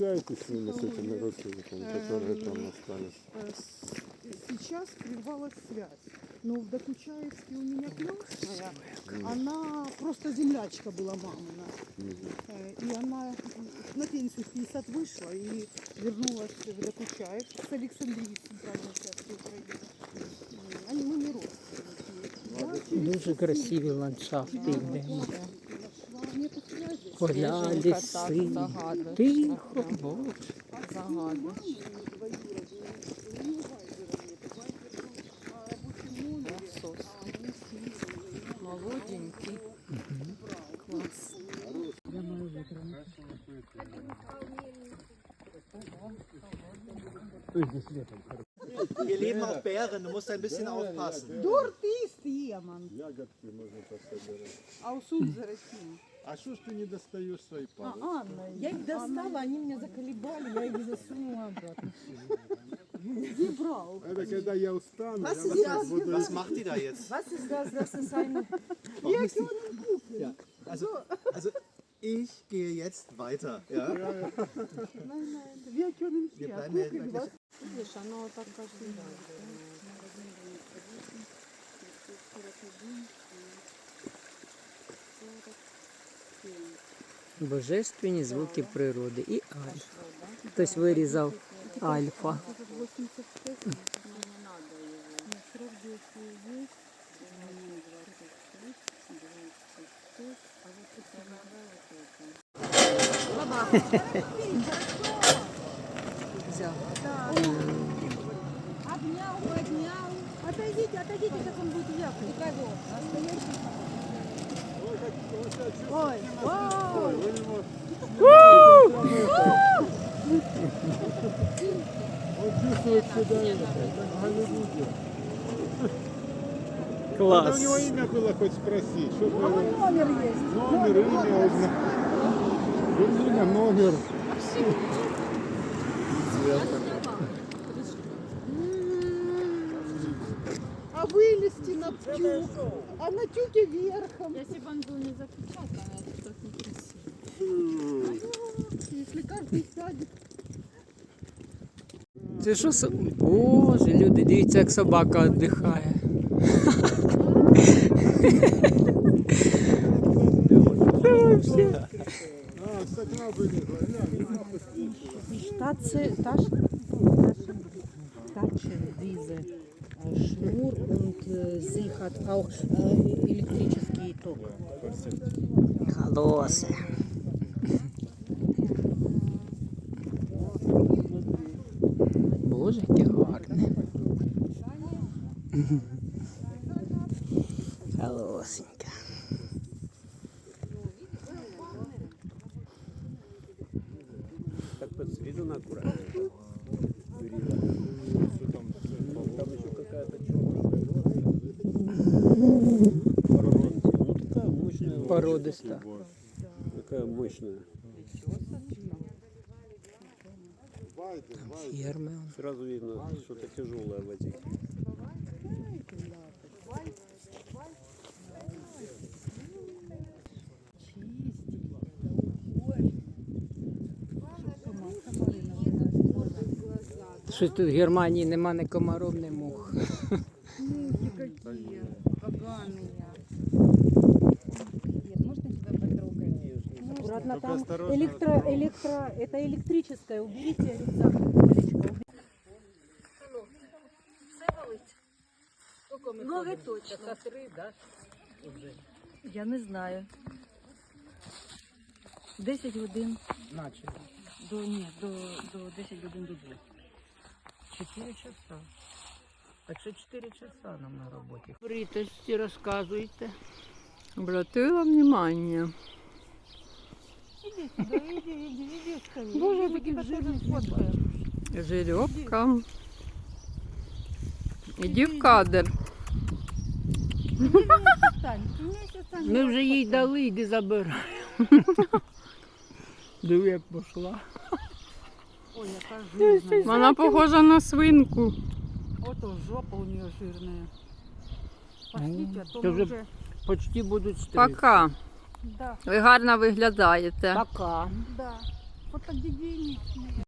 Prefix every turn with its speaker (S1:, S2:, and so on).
S1: общаетесь с ними, с этими родственниками, которые там остались?
S2: Э, Сейчас прервалась связь. Но в Докучаевске у меня крестная, она просто землячка была мамина. Э, И она на пенсию в 50 вышла и вернулась в Докучаевск с Александрии, центральной части Украины. М, Они мы не родственники.
S3: Дуже красиві ландшафти
S2: соседей
S3: Поля, ліси. Тихо. Боже.
S4: Лосось. Молоденький. Класс.
S5: Wir leben auf Bären, du musst ein bisschen aufpassen.
S2: Дурт ist jemand.
S1: Ягодки можно пособирать.
S2: А.
S1: А что ж ты не достаешь свои
S2: А,
S1: палочки?
S2: Анна.
S6: Я их достала, они меня заколебали, я их засунула обратно.
S2: Где брал?
S1: Это когда я устану,
S6: Was
S1: я
S6: ist das?
S1: буду
S5: Was macht die da jetzt?
S6: Was ist das? Das ist eine.
S5: Warum ist die? Ja, also, also ich gehe jetzt weiter. Ja?
S2: Nein, nein. Wie können
S5: Wir
S2: wir?
S5: bleiben ja gleich-
S2: was?
S4: Видишь, оно так каждый день
S3: Божественні звуки природи і альфа. Хтось вирізав альфа. Взяв.
S6: Обнял, поднял. Отойдите, отойдите, сейчас он будет уехать. Никого. Настоящий. Ой,
S1: Это, как в Голливуде. А
S3: Клас.
S1: у него имя было хоть спросить. Что ты говоришь?
S6: Номер есть.
S1: Номер, имя, узна. Имя, номер.
S2: А вылезти на тюк, а на тюке верхом.
S4: Если бы он был не запечатан, это так некрасиво.
S2: Если каждый сядет.
S3: Це що со- Боже, люди, дивіться, як собака віддихає. Це вообще.
S1: А, с окна вылезла. Глянь, она посветила.
S6: Tatze, Taschen, Taschen, diese äh, Schnur und äh, sie hat auch äh, elektrический ток.
S3: Колоси. Колосенька.
S7: Так подстрижена аккуратно. Там еще какая-то такая мощная.
S3: Породиста.
S7: Такая мощная.
S3: Ферми.
S7: Сразу видно, что-то тяжелое водить.
S3: Щось тут в Германії нема ні комаров, ні мух.
S2: Мухи какие, поганые.
S6: Нет, можно тебя потрогать? Можно. Аккуратно
S1: Только
S6: там
S1: осторожно,
S6: электро, это электрическое, уберите рюкзак. Точно.
S3: три, да?
S6: Я не знаю. 10 годин
S3: Наче.
S6: до ні, до, до 10 годин до двох.
S3: 4 часа. А це 4 часа нам на роботі. Бритості розказуйте. Обратила
S6: внимання. Іди сюди, іди,
S3: іди,
S6: іди
S3: скоріше.
S6: Боже, такі
S3: жирні
S6: фотки.
S3: Жирьовка. Іди в кадр. Ми вже їй дали, іди забирай. Диви, як пішла.
S2: Жирная.
S3: Вона похожа на свинку.
S2: Ото жопа у нее жирная. Пошлите, а то
S3: Це
S2: мы
S3: вже-
S2: уже...
S3: Почти будуть стригти.
S4: Пока.
S2: Да,
S4: Ви гарно виглядаєте.
S3: Пока.
S2: да. фотогеничные.